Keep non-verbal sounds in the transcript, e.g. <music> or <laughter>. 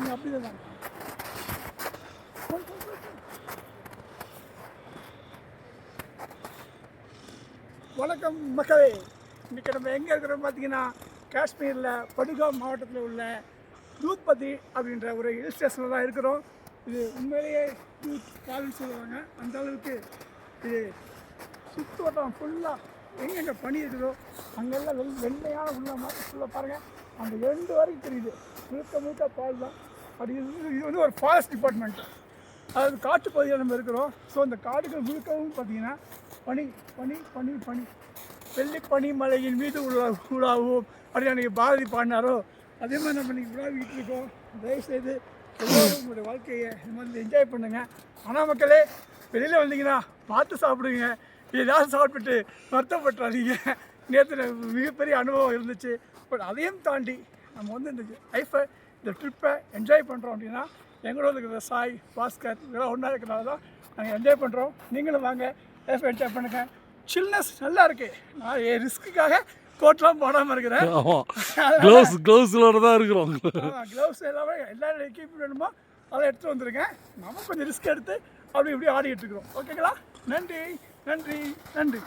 நீங்கள் அப்படி தான் வணக்கம் மக்களே. இன்றைக்கி நம்ம எங்கே இருக்கிறோம் பார்த்தீங்கன்னா காஷ்மீரில் படுகாம் மாவட்டத்தில் உள்ள தூத்பதி அப்படின்ற ஒரு ஹில் ஸ்டேஷனில் தான் இருக்கிறோம். இது உண்மையிலேயே தூத் கால்னு சொல்லுவாங்க. அந்த அளவுக்கு இது சுற்று வட்டம் ஃபுல்லாக எங்கெங்கே பனி இருக்குதோ அங்கெல்லாம் வெள் வெள்ளையான உள்ள மாதிரி ஃபுல்லாக பாருங்கள் அந்த எண்டு வரைக்கும் தெரியுது. முழுக்க முழுக்க பால் தான். அப்படி இது வந்து ஒரு ஃபாரஸ்ட் டிபார்ட்மெண்ட் அதாவது காட்டு பகுதியில் நம்ம இருக்கிறோம். ஸோ அந்த காடுகள் முழுக்கவும் பார்த்தீங்கன்னா பனி பனி பனி பனி. வெள்ளி பனி மலையின் மீது உள்ள உலாவும் அப்படி அன்றைக்கி பாரதி பாடினாரோ? அதே மாதிரி நம்ம இன்னைக்கு உலாவிக்கிட்டு இருக்கோம். தயவுசெய்து எல்லோரும் உங்களுடைய வாழ்க்கையை இந்த மாதிரி என்ஜாய் பண்ணுங்கள் ஆனால் மக்களே வெளியில் வந்தீங்கன்னா பார்த்து சாப்பிடுங்க. ஏதாவது சாப்பிட்டுட்டு வருத்தப்பட்டுறாதீங்க. நேற்று மிகப்பெரிய அனுபவம் இருந்துச்சு. பட் அதையும் தாண்டி நம்ம வந்து இந்த லைஃப்பை இந்த ட்ரிப்பை என்ஜாய் பண்ணுறோம் அப்படின்னா எங்களோட இருக்கிற சாய் பாஸ்கர் இதெல்லாம் ஒன்றா இருக்கிறனால தான் நாங்கள் என்ஜாய் பண்ணுறோம் நீங்களும் வாங்க லைஃப்பை என்ஜாய் பண்ணுங்கள் சில்னஸ் நல்லா இருக்குது நான் என் ரிஸ்க்குக்காக கோட்லாம் போடாமல் இருக்கிறேன். <laughs> க்ளவுஸ் க்ளவுஸோட தான் இருக்கிறோம். க்ளவுஸ் எல்லாமே எல்லா எக்யூப்மெண்ட் வேணுமோ அதெல்லாம் எடுத்து வந்திருக்கேன் நம்ம கொஞ்சம் ரிஸ்க் எடுத்து அப்படி இப்படி ஆடிட்டு இருக்கிறோம். ஓகேங்களா நன்றி நன்றி நன்றி.